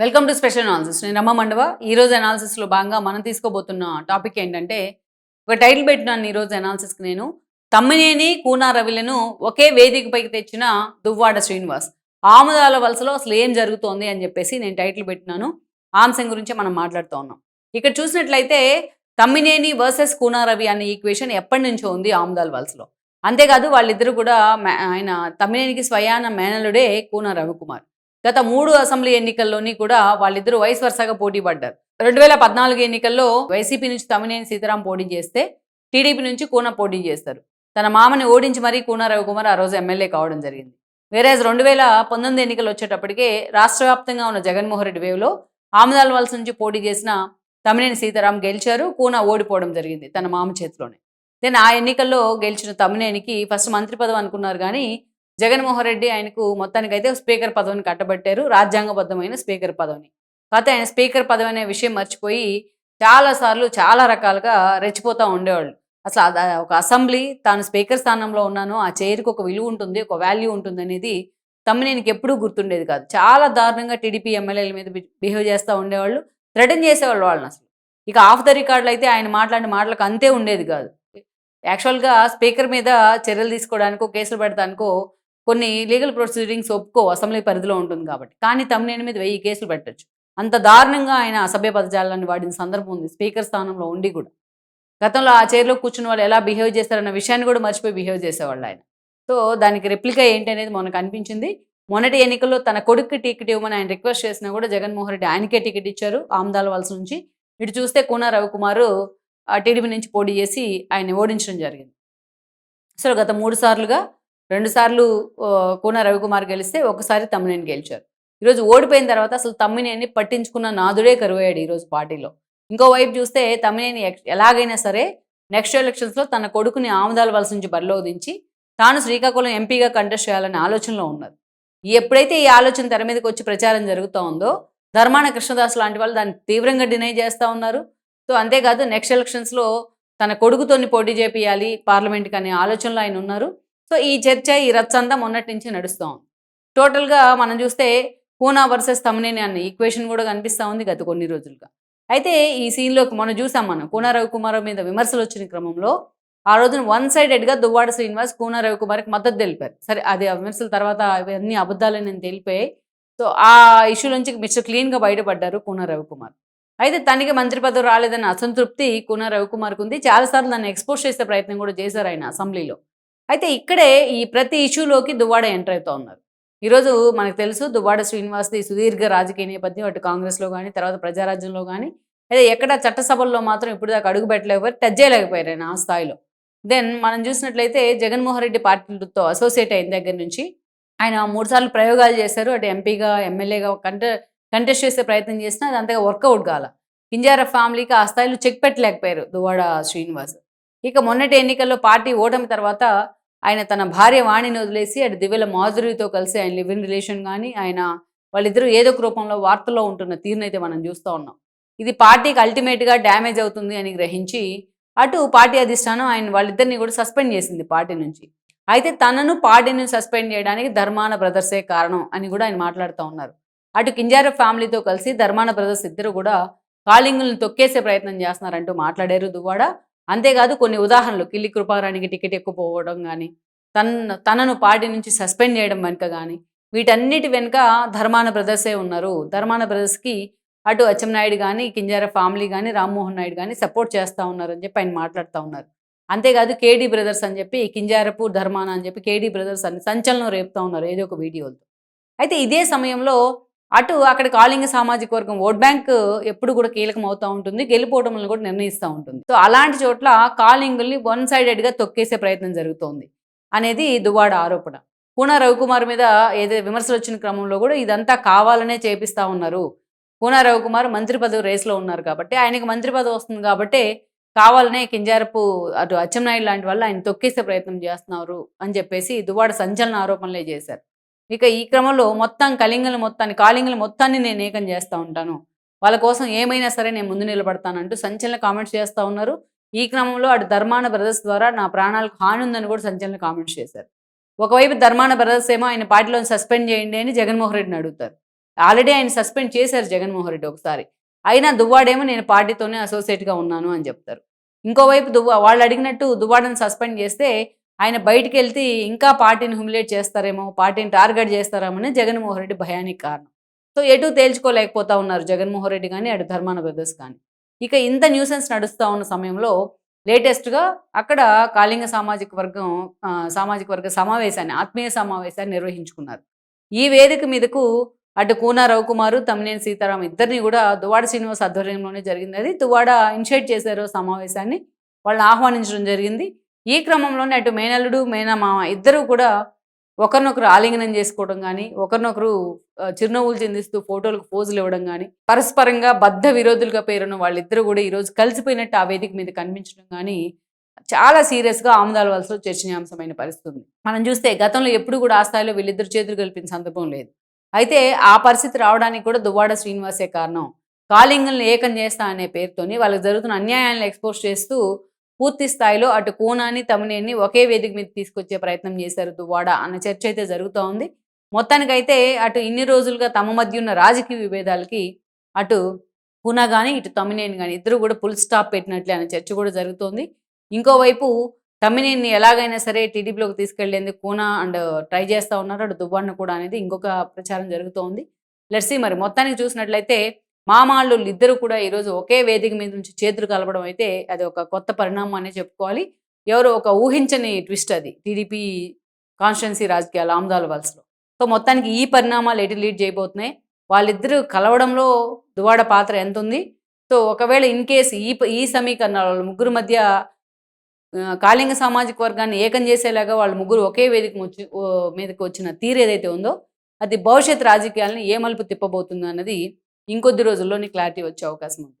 Welcome to special analysis నేను రమ్మ మండవ. ఈరోజు అనాలిసిస్లో లో భాగంగా మనం తీసుకోబోతున్న టాపిక్ ఏంటంటే ఒక టైటిల్ పెట్టినాను ఈ అనాలిసిస్కి కి నేను. తమ్మినేని కూనా రవిలను ఒకే వేదికపైకి తెచ్చిన దువ్వాడ శ్రీనివాస్. ఆముదాల వలసలో అసలు ఏం జరుగుతోంది అని చెప్పేసి నేను టైటిల్ పెట్టినాను. ఆంశం గురించి మనం మాట్లాడుతూ ఉన్నాం. ఇక్కడ చూసినట్లయితే తమ్మినేని వర్సెస్ కూనా రవి అనే ఈక్వేషన్ ఎప్పటి నుంచో ఉంది ఆముదాల వలసలో. అంతేకాదు వాళ్ళిద్దరు కూడా ఆయన తమ్మినేనికి స్వయాన మేనలుడే కూనా రవికుమార్. గత మూడు అసెంబ్లీ ఎన్నికల్లోని కూడా వాళ్ళిద్దరూ వయసు వరుసగా పోటీ పడ్డారు. రెండు వేల పద్నాలుగు ఎన్నికల్లో వైసీపీ నుంచి తమ్మినేని సీతారాం పోటీ చేస్తే టీడీపీ నుంచి కూన పోటీ చేస్తారు. తన మామని ఓడించి మరీ కూన రవికుమార్ ఆ రోజు ఎమ్మెల్యే కావడం జరిగింది. వేరే రెండు వేల పంతొమ్మిది ఎన్నికలు వచ్చేటప్పటికే రాష్ట్ర వ్యాప్తంగా ఉన్న జగన్మోహన్ రెడ్డి వేవ్లో ఆమదాల వలస నుంచి పోటీ చేసిన తమ్మినేని సీతారాం గెలిచారు కూన ఓడిపోవడం జరిగింది తన మామ చేతిలోనే. దెన్ ఆ ఎన్నికల్లో గెలిచిన తమ్మినేనికి ఫస్ట్ మంత్రి పదవి అనుకున్నారు కానీ జగన్మోహన్ రెడ్డి ఆయనకు మొత్తానికి అయితే స్పీకర్ పదవిని కట్టబెట్టారు రాజ్యాంగబద్ధమైన స్పీకర్ పదవిని. కాకపోతే ఆయన స్పీకర్ పదవి అనే విషయం మర్చిపోయి చాలాసార్లు చాలా రకాలుగా రెచ్చిపోతూ ఉండేవాళ్ళు. అసలు ఒక అసెంబ్లీ తాను స్పీకర్ స్థానంలో ఉన్నాను ఆ చైర్కి ఒక విలువ ఉంటుంది ఒక వాల్యూ ఉంటుంది అనేది తమ్మినేనికి ఎప్పుడూ గుర్తుండేది కాదు. చాలా దారుణంగా టీడీపీ ఎమ్మెల్యేల మీద బిహేవ్ చేస్తూ ఉండేవాళ్ళు థ్రెటన్ చేసేవాళ్ళు వాళ్ళని అసలు. ఇక ఆఫ్ ద రికార్డులు అయితే ఆయన మాట్లాడిన మాటలకు అంతే ఉండేది కాదు. యాక్చువల్గా స్పీకర్ మీద చర్యలు తీసుకోవడానికో కేసులు పెడతానికో కొన్ని లీగల్ ప్రొసీడింగ్స్ ఒప్పుకో అసెంబ్లీ పరిధిలో ఉంటుంది కాబట్టి. కానీ తమ్మినేని మీద వెయ్యి కేసులు పెట్టచ్చు. అంత దారుణంగా ఆయన అసభ్య పదజాలాన్ని వాడిన సందర్భం ఉంది స్పీకర్ స్థానంలో ఉండి కూడా. గతంలో ఆ చైర్లో కూర్చున్న వాళ్ళు ఎలా బిహేవ్ చేస్తారన్న విషయాన్ని కూడా మర్చిపోయి బిహేవ్ చేసేవాళ్ళు ఆయన. సో దానికి రెప్లికా ఏంటి అనేది మనకు అనిపించింది. మొన్నటి ఎన్నికల్లో తన కొడుక్కి టికెట్ ఇవ్వమని ఆయన రిక్వెస్ట్ చేసినా కూడా జగన్మోహన్ రెడ్డి ఆయనకే టికెట్ ఇచ్చారు ఆమ్దాల వలస నుంచి. ఇటు చూస్తే కూన రవికుమారు టీడీపీ నుంచి పోటీ చేసి ఆయన ఓడించడం జరిగింది. సో గత మూడు సార్లుగా రెండుసార్లు కూన రవికుమార్ గెలిస్తే ఒకసారి తమ్మినేని గెలిచారు. ఈరోజు ఓడిపోయిన తర్వాత అసలు తమ్మినేని పట్టించుకున్న నాదుడే కరువయ్యాడు ఈరోజు పార్టీలో. ఇంకోవైపు చూస్తే తమ్మినేని ఎలాగైనా సరే నెక్స్ట్ ఎలక్షన్స్లో తన కొడుకుని ఆమదాల వలస నుంచి బరిలో దించి తాను శ్రీకాకుళం ఎంపీగా కంటెస్ట్ చేయాలనే ఆలోచనలో ఉన్నారు. ఎప్పుడైతే ఈ ఆలోచన తెర మీదకి వచ్చి ప్రచారం జరుగుతూ ఉందో ధర్మాన కృష్ణదాస్ లాంటి వాళ్ళు దాన్ని తీవ్రంగా డినై చేస్తూ ఉన్నారు. సో అంతేకాదు నెక్స్ట్ ఎలక్షన్స్లో తన కొడుకుతోని పోటీ చేపియాలి పార్లమెంట్కి అనే ఆలోచనలో ఆయన ఉన్నారు. సో ఈ చర్చ ఈ రచ్చంతా మొన్నటి నుంచి నడుస్తూ ఉంది టోటల్గా మనం చూస్తే పూనా వర్సెస్ తమనేని అన్న ఈక్వేషన్ కూడా కనిపిస్తూ ఉంది గత కొన్ని రోజులుగా. అయితే ఈ సీన్లోకి మనం చూసాం మనం కూనా రవికుమార్ మీద విమర్శలు వచ్చిన క్రమంలో ఆ రోజున వన్ సైడెడ్గా దువ్వాడ శ్రీనివాస్ కూనా రవికుమార్కి మద్దతు తెలిపారు. సరే అది ఆ విమర్శల తర్వాత అవన్నీ అబద్ధాలని నేను తెలిపాయి సో ఆ ఇష్యూ నుంచి మిస్టర్ క్లీన్గా బయటపడ్డారు కూనా రవికుమార్. అయితే తనకి మంత్రి పదవి రాలేదన్న అసంతృప్తి కూనా రవికుమార్కి ఉంది. చాలాసార్లు దాన్ని ఎక్స్పోజ్ చేసే ప్రయత్నం కూడా చేశారు ఆయన అసెంబ్లీలో. అయితే ఇక్కడే ఈ ప్రతి ఇష్యూలోకి దువ్వాడ ఎంటర్ అవుతూ ఉన్నారు. ఈరోజు మనకు తెలుసు దువ్వాడ శ్రీనివాస్ది సుదీర్ఘ రాజకీయ నేపథ్యం అటు కాంగ్రెస్లో కానీ తర్వాత ప్రజారాజ్యంలో కానీ అయితే ఎక్కడ చట్టసభల్లో మాత్రం ఇప్పుడు దాకా అడుగు పెట్టలేకపోయారు టచ్ చేయలేకపోయారు ఆయన ఆ స్థాయిలో. దెన్ మనం చూసినట్లయితే జగన్మోహన్ రెడ్డి పార్టీలతో అసోసియేట్ అయిన దగ్గర నుంచి ఆయన మూడుసార్లు ప్రయోగాలు చేశారు. అటు ఎంపీగా ఎమ్మెల్యేగా కంటే కంటెస్ట్ చేసే ప్రయత్నం చేసినా అది అంతగా వర్కౌట్ కాల. కింజారఫ్ ఫ్యామిలీకి ఆ స్థాయిలో చెక్ పెట్టలేకపోయారు దువ్వాడ శ్రీనివాస్. ఇక మొన్నటి ఎన్నికల్లో పార్టీ ఓటమి తర్వాత ఆయన తన భార్య వాణిని వదిలేసి అటు దివ్యల మాధురితో కలిసి ఆయన లివ్ ఇన్ రిలేషన్ కానీ ఆయన వాళ్ళిద్దరూ ఏదో ఒక రూపంలో వార్తల్లో ఉంటున్న తీరునైతే మనం చూస్తూ ఉన్నాం. ఇది పార్టీకి అల్టిమేట్గా డ్యామేజ్ అవుతుంది అని గ్రహించి అటు పార్టీ అధిష్టానం ఆయన వాళ్ళిద్దరిని కూడా సస్పెండ్ చేసింది పార్టీ నుంచి. అయితే తనను పార్టీని సస్పెండ్ చేయడానికి ధర్మాన బ్రదర్సే కారణం అని కూడా ఆయన మాట్లాడుతూ ఉన్నారు. అటు కింజార ఫ్యామిలీతో కలిసి ధర్మాన బ్రదర్స్ ఇద్దరు కూడా కాలింగులను తొక్కేసే ప్రయత్నం చేస్తున్నారంటూ మాట్లాడారు దువ్వాడ. అంతేకాదు కొన్ని ఉదాహరణలు. కిల్లి కృపారానికి టికెట్ ఎక్కువ పోవడం కానీ తన తనను పార్టీ నుంచి సస్పెండ్ చేయడం వెనుక కానీ వీటన్నిటి వెనుక ధర్మాన బ్రదర్సే ఉన్నారు. ధర్మాన బ్రదర్స్కి అటు అచ్చెన్నాయుడు కానీ కింజార ఫ్యామిలీ కానీ రామ్మోహన్ నాయుడు కానీ సపోర్ట్ చేస్తూ ఉన్నారు అని చెప్పి ఆయన మాట్లాడుతూ ఉన్నారు. అంతేకాదు కేడీ బ్రదర్స్ అని చెప్పి కింజారపు ధర్మాన అని చెప్పి కేడీ బ్రదర్స్ అని సంచలనం రేపుతూ ఉన్నారు ఏదో ఒక వీడియోలతో. అయితే ఇదే సమయంలో అటు అక్కడ కాళింగ సామాజిక వర్గం ఓట్ బ్యాంక్ ఎప్పుడు కూడా కీలకం అవుతూ ఉంటుంది గెలిపోవడం కూడా నిర్ణయిస్తూ ఉంటుంది. సో అలాంటి చోట్ల కాళింగుల్ని వన్ సైడెడ్గా తొక్కేసే ప్రయత్నం జరుగుతోంది అనేది దువాడ ఆరోపణ. పూనా రవికుమార్ మీద ఏదైతే విమర్శలు వచ్చిన క్రమంలో కూడా ఇదంతా కావాలనే చేపిస్తా ఉన్నారు. పూనా రవికుమార్ మంత్రి పదవి రేస్లో ఉన్నారు కాబట్టి ఆయనకి మంత్రి పదవి వస్తుంది కాబట్టి కావాలనే కింజారపు అటు అచ్చెన్నాయుడు లాంటి వాళ్ళు ఆయన తొక్కేసే ప్రయత్నం చేస్తున్నారు అని చెప్పేసి దువాడ సంచలన ఆరోపణలే చేశారు. ఇక ఈ క్రమంలో మొత్తం కళింగలు మొత్తాన్ని కాలింగలు మొత్తాన్ని నేను ఏకం చేస్తూ ఉంటాను. వాళ్ళ కోసం ఏమైనా సరే నేను ముందు నిలబడతానంటూ సంచలన కామెంట్స్ చేస్తూ ఉన్నారు. ఈ క్రమంలో అటు ధర్మాన బ్రదర్స్ ద్వారా నా ప్రాణాలకు హాని ఉందని కూడా సంచలన కామెంట్స్ చేశారు. ఒకవైపు ధర్మాన బ్రదర్స్ ఏమో ఆయన పార్టీలో సస్పెండ్ చేయండి అని జగన్మోహన్ రెడ్డిని అడుగుతారు. ఆల్రెడీ ఆయన సస్పెండ్ చేశారు జగన్మోహన్ రెడ్డి ఒకసారి. అయినా దువ్వాడేమో నేను పార్టీతోనే అసోసియేట్గా ఉన్నాను అని చెప్తారు. ఇంకోవైపు దువ్వా వాళ్ళు అడిగినట్టు దువ్వాడని సస్పెండ్ చేస్తే ఆయన బయటికి వెళ్తే ఇంకా పార్టీని హ్యూమిలేట్ చేస్తారేమో పార్టీని టార్గెట్ చేస్తారేమో జగన్మోహన్ రెడ్డి భయానికి కారణం. సో ఎటు తేల్చుకోలేకపోతా ఉన్నారు జగన్మోహన్ రెడ్డి కానీ అటు ధర్మాన బ్రదర్స్ కానీ ఇక ఇంత న్యూసెన్స్ నడుస్తూ ఉన్న సమయంలో లేటెస్ట్గా అక్కడ కాళింగ సామాజిక వర్గం సామాజిక వర్గ సమావేశాన్ని ఆత్మీయ సమావేశాన్ని నిర్వహించుకున్నారు. ఈ వేదిక మీదకు అటు కూనా రవికుమారు తమ్మినేని సీతారాం ఇద్దరిని కూడా దువాడ శ్రీనివాస్ ఆధ్వర్యంలోనే జరిగింది. అది దువాడ ఇనిషియేట్ చేశారు సమావేశాన్ని. వాళ్ళని ఆహ్వానించడం జరిగింది. ఈ క్రమంలోనే అటు మేనల్లుడు మేనమామ ఇద్దరు కూడా ఒకరినొకరు ఆలింగనం చేసుకోవడం కానీ ఒకరినొకరు చిరునవ్వులు చెందిస్తూ ఫోటోలకు పోజులు ఇవ్వడం కానీ పరస్పరంగా బద్ధ విరోధులుగా పేరున్న వాళ్ళిద్దరూ కూడా ఈరోజు కలిసిపోయినట్టు ఆ వేదిక మీద కనిపించడం కానీ చాలా సీరియస్గా ఆముదాల వలసలో చర్చనీయాంశమైన పరిస్థితుంది. మనం చూస్తే గతంలో ఎప్పుడు కూడా ఆ స్థాయిలో వీళ్ళిద్దరు చేతులు కలిపిన సందర్భం లేదు. అయితే ఆ పరిస్థితి రావడానికి కూడా దువ్వాడ శ్రీనివాసే కారణం. కాలింగుల్ని ఏకం చేస్తా అనే పేరుతోని వాళ్ళకి జరుగుతున్న అన్యాయాలను ఎక్స్పోజ్ చేస్తూ పూర్తి స్థాయిలో అటు కూనాని తమినేని ఒకే వేదిక మీద తీసుకొచ్చే ప్రయత్నం చేశారు దువ్వాడ అన్న చర్చ అయితే జరుగుతూ ఉంది. మొత్తానికైతే అటు ఇన్ని రోజులుగా తమ మధ్య ఉన్న రాజకీయ విభేదాలకి అటు పూనా కానీ ఇటు తమ్మినేని కానీ ఇద్దరు కూడా ఫుల్ స్టాప్ పెట్టినట్లే అనే చర్చ కూడా జరుగుతోంది. ఇంకోవైపు తమ్మినేని ఎలాగైనా సరే టీడీపీలోకి తీసుకెళ్ళేందుకు కూనా అండ్ ట్రై చేస్తూ ఉన్నారు. అటు దువ్వాడను కూడా అనేది ఇంకొక ప్రచారం జరుగుతోంది. లెట్సీ మరి. మొత్తానికి చూసినట్లయితే మామాళ్ళు ఇద్దరు కూడా ఈరోజు ఒకే వేదిక మీద నుంచి చేతులు కలపడం అయితే అది ఒక కొత్త పరిణామం అనే చెప్పుకోవాలి. ఎవరు ఒక ఊహించని ట్విస్ట్ అది టీడీపీ కాన్స్టిట్యున్సీ రాజకీయాలు ఆమ్దాల వలసలో. సో మొత్తానికి ఈ పరిణామాలు ఎటు లీడ్ చేయబోతున్నాయి? వాళ్ళిద్దరూ కలవడంలో దువాడ పాత్ర ఎంత ఉంది సో ఒకవేళ ఇన్ కేసు ఈ ఈ సమీకరణాల వాళ్ళ ముగ్గురు మధ్య కాళింగ సామాజిక వర్గాన్ని ఏకం చేసేలాగా వాళ్ళు ముగ్గురు ఒకే వేదిక వచ్చి ఓ మీదకి వచ్చిన తీరు ఏదైతే ఉందో అది భవిష్యత్ రాజకీయాలను ఏ మలుపు తిప్పబోతుందో అన్నది ఇంకొద్ది రోజుల్లోనే క్లారిటీ వచ్చే అవకాశం ఉంది